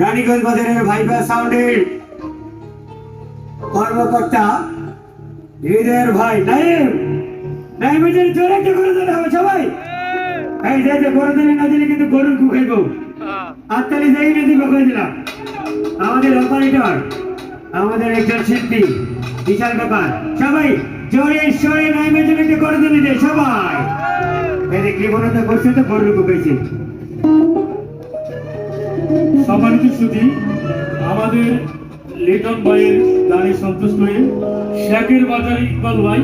রানীগঞ্জ বাজারের ভাইপার সাউন্ডের কর্মকর্তা হৃদয়ের ভাই, নাইম। নাইমের জোরে একটা করে দিলে হবে সবাই। এই যে যে, করে না দিলে কিন্তু গরুর যাই না দিলাম। আমাদের অপারেটর আমাদের একজন শিল্পী, বিশাল ব্যাপার। সবাই, জোরে সরে নাইমের জন্য করে সবাই। এই কৃপণতা করছে তো গরুর পেয়েছে সম্মানিত সুধী আমাদের লিটন ভাইয়ের গানে সন্তুষ্ট হয়ে শেখের বাজার ইকবাল ভাই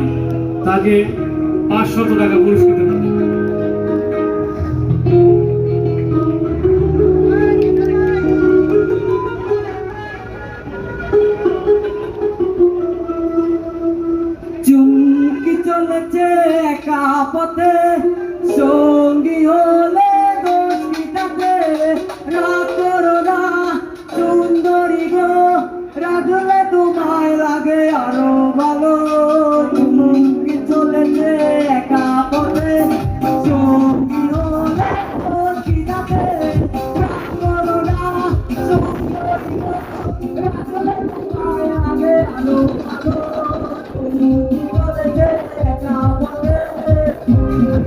তাকে পাঁচশত টাকা পুরস্কৃত চুমকি চলেছে একা পথে সঙ্গী হলে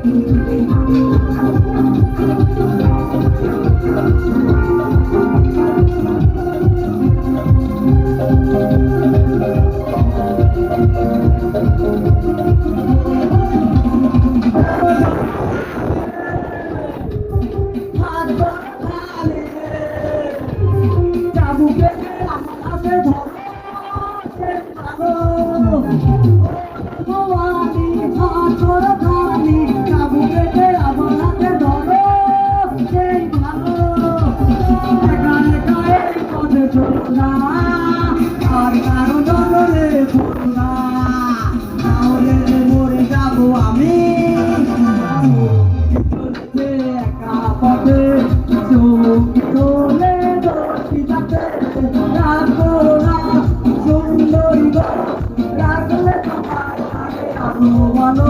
Oh, চলো না আর কারও দলে ভুলো না তাহলে মরে যাব আমি চলছে একা পথে, চোখ দর্শি যাতে রাগ করো না। সুন্দরী গো রাগলে তোমার লাগে আরও ভালো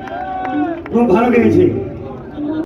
দিলে নেই খুব ভালো গেয়েছে